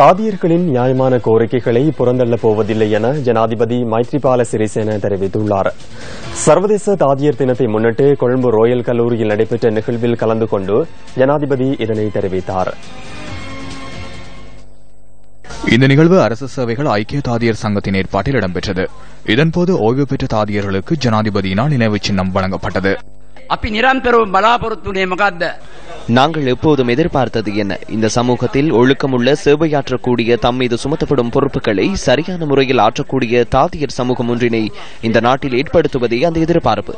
தாதியர்களின் நியாயமான கோரிக்கைகளை புறந்தள்ளப் போவதில்லை என ஜனாதிபதி மைத்ரிபால சிறிசேன தெரிவித்துள்ளார். சர்வதேச தாதியர் தினத்தை முன்னிட்டு கொழும்பு ரோயல் கல்லூரியில் நடைபெற்ற நிகழ்வில் கலந்து கொண்டு ஜனாதிபதி இதனை தெரிவித்தாா் இந்த நிகழ்வு அரசு சேவைகள் ஐக்கிய தாதியர் சங்கத்தின் ஏற்பாட்டில் இடம்பெற்றது. இதன்போது ஓய்வு பெற்ற தாதியர்களுக்கு ஜனாதிபதியினால் நினைவு சின்னம் வழங்கப்பட்டது. அப்படி நிராம்பெரும் பலாபுரத்துடைய மகாத்த நாங்கள் எப்போதும் எதிர்பார்த்தது என்ன இந்த சமூகத்தில் ஒழுக்கமுள்ள சேவையாற்றக்கூடிய தம் மீது சுமத்தப்படும் பொறுப்புகளை சரியான முறையில் ஆற்றக்கூடிய தாதியர் சமூகம் ஒன்றினை இந்த நாட்டில் ஏற்படுத்துவதே அந்த எதிர்பார்ப்பு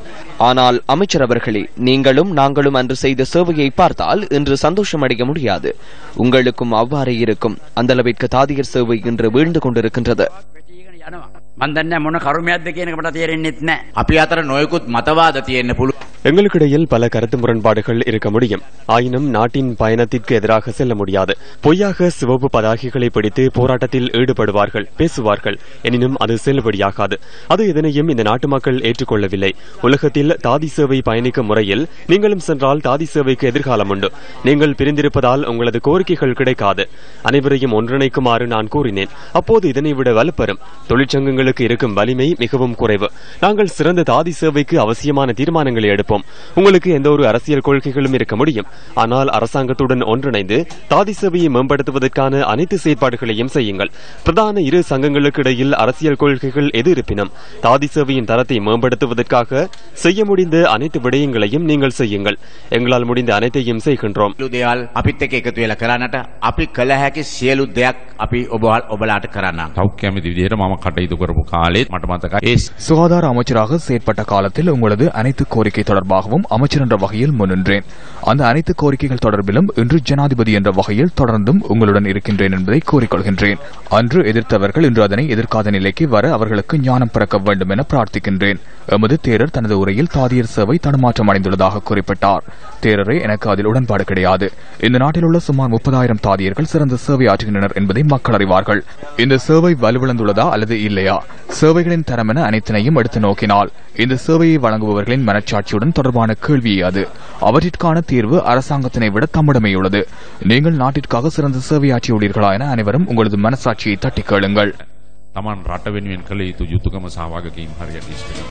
ஆனால் அமைச்சர் அவர்களே நீங்களும் நாங்களும் அன்று செய்த சேவையை பார்த்தால் இன்று சந்தோஷம் அடைய முடியாது உங்களுக்கும் அவ்வாறே இருக்கும் அந்த அளவிற்கு தாதியர் சேவை இன்று வீழ்ந்து கொண்டிருக்கின்றது වැටීගෙන යනවා මන් දන්නේ මොන කරුමයක්ද කියන එක මට තේරෙන්නෙත් නැහැ අපි අතර නොයකුත් මතවාද තියෙන්න පුළුවන්. எங்களுக்கிடையில் பல கருத்து முரண்பாடுகள் இருக்க முடியும். ஆயினும் நாட்டின் பயணத்திற்கு எதிராக செல்ல முடியாது. பொய்யாக சிவப்பு பதாகைகளை பிடித்து போராட்டத்தில் ஈடுபடுவார்கள் பேசுவார்கள். எனினும் அது செல்லுபடியாகாது. அது எதனையும் இந்த நாட்டு மக்கள் ஏற்றுக்கொள்ளவில்லை. உலகத்தில் தாதி சேவை பயணிக்கும் முறையில் நீங்களும் சென்றால் தாதி சேவைக்கு எதிர்காலம் உண்டு. நீங்கள் பிரிந்திருப்பதால் உங்களது கோரிக்கைகள் கிடைக்காது. அனைவரையும் ஒன்றிணைக்குமாறு நான் கூறினேன். அப்போது இதனை விட வலுப்பெறும். தொழிற்சங்கங்களுக்கு இருக்கும் வலிமை மிகவும் குறைவு. நாங்கள் சிறந்த தாதி சேவைக்கு அவசியமான தீர்மானங்களை எடுப்போம். உங்களுக்கு எந்த ஒரு அரசியல் கொள்கைகளும் இருக்க முடியும் ஆனால் அரசாங்கத்துடன் ஒன்றிணைந்து தாதி சேவையை மேம்படுத்துவதற்கான அனைத்து செயற்பாடுகளையும் செய்யுங்கள் பிரதான இரு சங்கங்களுக்கு இடையில் அரசியல் கொள்கைகள் எது இருப்பினும் தாதி சேவையின் தரத்தை மேம்படுத்துவதற்காக செய்ய முடிந்த அனைத்து விடயங்களையும் நீங்கள் செய்யுங்கள் எங்களால் முடிந்த அனைத்தையும் செய்கின்றோம் සියලු දේවල් අපිත් එක්ක එකතු වෙලා කරන්නට අපි කළ හැකි සියලු දෙයක් අපි ඔබ ඔබලාට කරන්නම්. සෞඛ්‍ය ඇමති විදිහට මම කටයුතු කරපු කාලෙත් මට මතකයි ඒ சுகாதார அமைச்சராக செயற்பட்ட காலத்தில் உங்களது அனைத்து கோரிக்கை தொடர்பாகவும் அமைச்சர் என்ற வகையில் முன்னின்றேன் அந்த அனைத்து கோரிக்கைகள் தொடர்பிலும் இன்று ஜனாதிபதி என்ற வகையில் தொடர்ந்தும் உங்களுடன் இருக்கின்றேன் என்பதை கூறிக்கொள்கின்றேன். அன்று எதிர்த்தவர்கள் இன்று அதனை எதிர்க்காத நிலைக்கு வர அவர்களுக்கு ஞானம் பிறக்க வேண்டும் என பிரார்த்திக்கின்றேன். எமது தேரர் தனது உரையில் தாதியர் சேவை தடுமாற்றம் அடைந்துள்ளதாக குறிப்பிட்டார். தேரரே எனக்கு அதில் உடன்பாடு கிடையாது. இந்த நாட்டில் உள்ள சுமார் முப்பதாயிரம் தாதியர்கள் சிறந்த சேவை ஆற்றுகின்றனர் என்பதை மக்கள் அறிவார்கள். இந்த சேவை வலுவிழந்துள்ளதா அல்லது இல்லையா? சேவைகளின் தரம் என அனைத்தினையும் எடுத்து நோக்கினால் இந்த சேவையை வழங்குபவர்களின் மனச்சாட்சியுடன் தொடர்பான கேள்வியே அது அவற்றிற்கான தீர்வு அரசாங்கத்தினை விட தம்மிடமே உள்ளது நீங்கள் நாட்டிற்காக சிறந்த சேவையாற்றியுள்ளீர்களா என அனைவரும் உங்களது மனசாட்சியை தட்டி கேளுங்கள் තමන් රට වෙනුවෙන් කළ යුතු යුතුකම සහ වගකීම් හරියට ඉෂ්ට කරනවා.